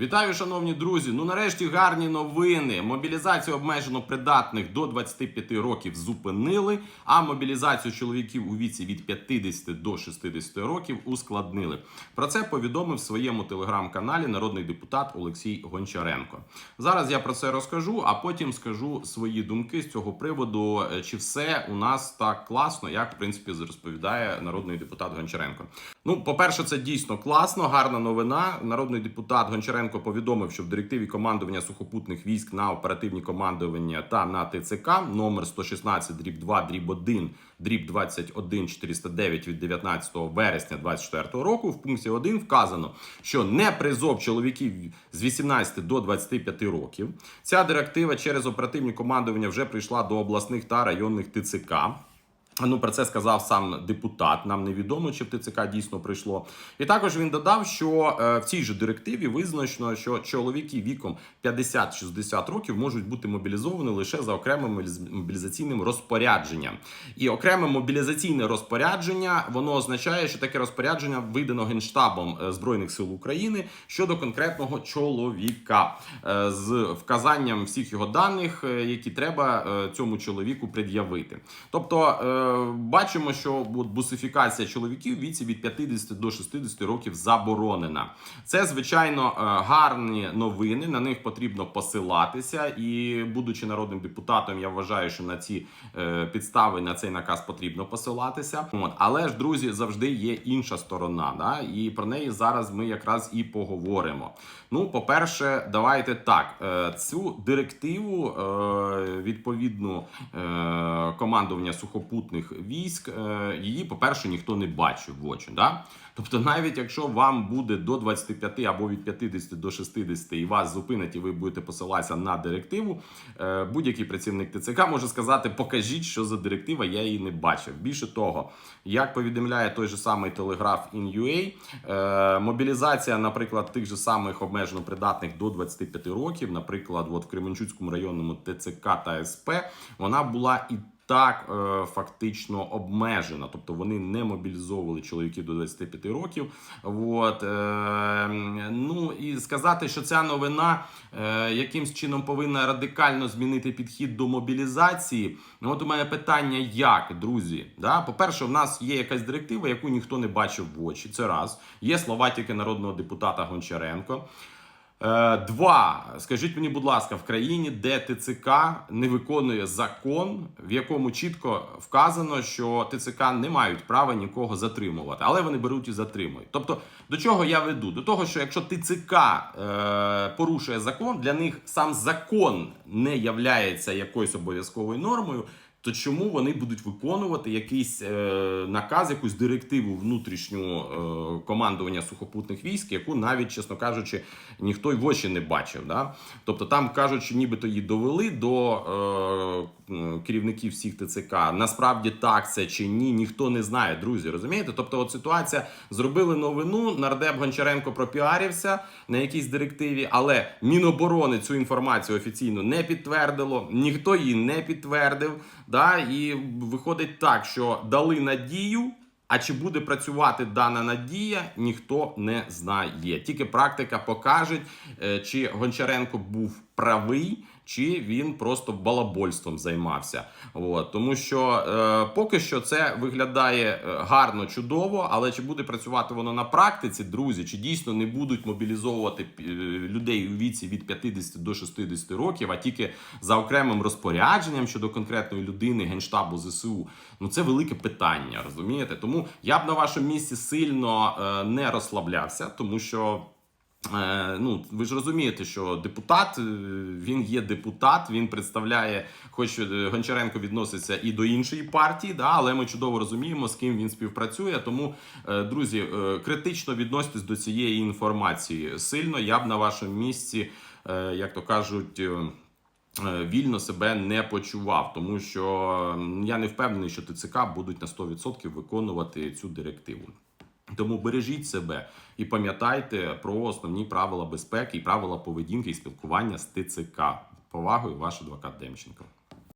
Вітаю, шановні друзі. Ну нарешті гарні новини. Мобілізацію обмежено придатних до 25 років зупинили, а мобілізацію чоловіків у віці від 50 до 60 років ускладнили. Про це повідомив в своєму телеграм-каналі народний депутат Олексій Гончаренко. Зараз я про це розкажу, а потім скажу свої думки з цього приводу. е, Чи все у нас так класно, як в принципі розповідає народний депутат Гончаренко. Ну, по-перше, це дійсно класно, гарна новина. Народний депутат Гончаренко повідомив, що в директиві командування сухопутних військ на оперативні командування та на ТЦК номер 116 дріб 2 дріб 1 дріб 21 409 від 19 вересня 2024 року в пункті 1 вказано, що не призов чоловіків з 18 до 25 років. Ця директива через оперативні командування вже прийшла до обласних та районних ТЦК. Ну, про це сказав сам депутат. Нам невідомо, чи в ТЦК дійсно прийшло. І також він додав, що е, в цій же директиві визначено, що чоловіки віком 50-60 років можуть бути мобілізовані лише за окремим мобілізаційним розпорядженням. І окреме мобілізаційне розпорядження воно означає, що таке розпорядження видано генштабом е, збройних сил України щодо конкретного чоловіка е, з вказанням всіх його даних, які треба цьому чоловіку пред'явити. Тобто бачимо, що от бусифікація чоловіків в віці від 50 до 60 років заборонена. Це звичайно е, гарні новини. На них потрібно посилатися. І, будучи народним депутатом, я вважаю, що на ці е, підстави на цей наказ потрібно посилатися. От але ж друзі, завжди є інша сторона. Да? І про неї зараз ми якраз і поговоримо. Ну, по-перше, давайте так. е, Цю директиву відповідну командування сухопутних військ, е, її, по-перше, ніхто не бачив в очі. Да? Тобто, навіть якщо вам буде до 25 або від 50 до 60 і вас зупинять, і ви будете посилатися на директиву, е, будь-який працівник ТЦК може сказати: покажіть, що за директива, я її не бачив. Більше того, як повідомляє той же самий телеграф InUA, е, мобілізація, наприклад, тих же самих обмежено придатних до 25 років, наприклад, от в Кременчуцькому районному ТЦК та СП, вона була і так е, фактично обмежена, тобто вони не мобілізовували чоловіків до 25 років. От, е, ну і сказати, що ця новина е, якимсь чином повинна радикально змінити підхід до мобілізації. Ну, от у мене питання, як, друзі? Да? По-перше, в нас є якась директива, яку ніхто не бачив в очі. Це раз. Є слова тільки народного депутата Гончаренко. Е, Два, скажіть мені, будь ласка, в країні, де ТЦК не виконує закон, в якому чітко вказано, що ТЦК не мають права нікого затримувати, але вони беруть і затримують. Тобто, до чого я веду? До того, що якщо ТЦК е, порушує закон, для них сам закон не являється якоюсь обов'язковою нормою. То чому вони будуть виконувати якийсь е, наказ, якусь директиву внутрішню е, командування сухопутних військ, яку навіть, чесно кажучи, ніхто й в очі не бачив. Да? Тобто там кажуть, що нібито її довели до е, керівників всіх ТЦК. Насправді так це чи ні, ніхто не знає, друзі. Розумієте? Тобто, от ситуація зробили новину. Нардеп Гончаренко пропіарився на якійсь директиві, але Міноборони цю інформацію офіційно не підтвердило, ніхто її не підтвердив. Да? І виходить так, що дали надію. А чи буде працювати дана надія, ніхто не знає. Тільки практика покаже, е, чи Гончаренко був правий, чи він просто балабольством займався. От. Тому що е, поки що це виглядає е, гарно, чудово, але чи буде працювати воно на практиці, друзі, чи дійсно не будуть мобілізовувати е, людей у віці від 50 до 60 років, а тільки за окремим розпорядженням щодо конкретної людини генштабу ЗСУ. Ну це велике питання, розумієте? Тому я б на вашому місці сильно е, не розслаблявся, тому що. Е, Ну, ви ж розумієте, що депутат е, він є депутат, він представляє, хоч е, Гончаренко відноситься і до іншої партії, да, але ми чудово розуміємо, з ким він співпрацює. Тому, друзі, критично відноситесь до цієї інформації сильно. Я б на вашому місці, як то кажуть. Вільно себе не почував, тому що я не впевнений, що ТЦК будуть на 100% виконувати цю директиву. Тому бережіть себе і пам'ятайте про основні правила безпеки і правила поведінки і спілкування з ТЦК. Повагою, ваш адвокат Демченко.